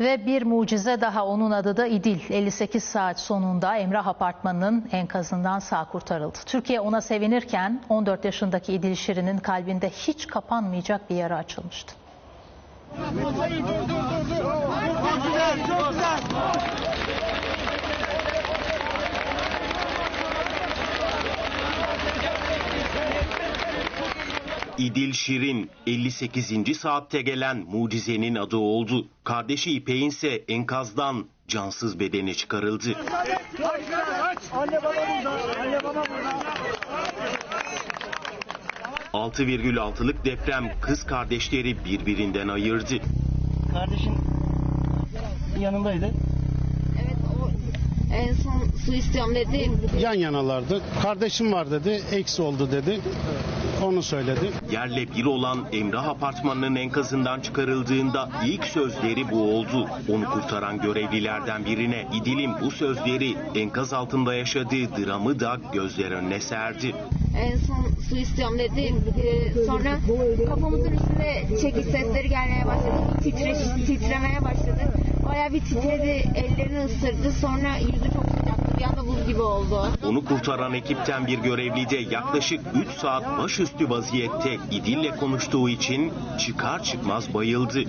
Ve bir mucize daha onun adı da İdil. 58 saat sonunda Emrah Apartmanı'nın enkazından sağ kurtarıldı. Türkiye ona sevinirken 14 yaşındaki İdil Şirin'in kalbinde hiç kapanmayacak bir yara açılmıştı. İdil Şirin 58. saatte gelen mucizenin adı oldu. Kardeşi İpek'in ise enkazdan cansız bedene çıkarıldı. Anne baba burada. Anne baba burada. 6,6'lık deprem kız kardeşleri birbirinden ayırdı. Kardeşin yanındaydı. Evet o en son su istiyorum dedi. yan yanalardı. Kardeşim var dedi, eksi oldu dedi. Onu söyledi. Yerle bir olan Emrah Apartmanı'nın enkazından çıkarıldığında ilk sözleri bu oldu. Onu kurtaran görevlilerden birine İdil'in bu sözleri enkaz altında yaşadığı dramı da gözler önüne serdi. En son su istiyorum dedi. Ee, sonra kafamızın üstünde çekiş sesleri gelmeye başladı. Titreş, titremeye başladı. Bayağı bir titredi. Ellerini ısırdı. Sonra yüzü çok sıcaktı. Bir anda buz gibi oldu. Onu kurtaran ekipten bir görevli de yaklaşık 3 saat başüstü vaziyette İdil'le konuştuğu için çıkar çıkmaz bayıldı.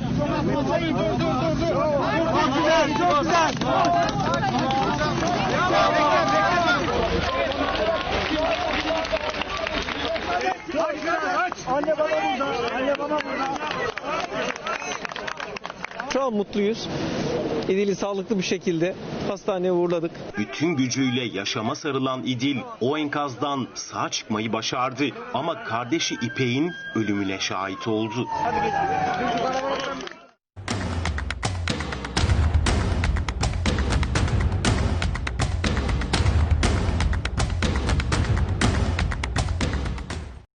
Anne baba burada. Anne baba burada. Şu an mutluyuz. İdil'i sağlıklı bir şekilde hastaneye uğurladık. Bütün gücüyle yaşama sarılan İdil o enkazdan sağ çıkmayı başardı. Ama kardeşi İpek'in ölümüne şahit oldu. Hadi.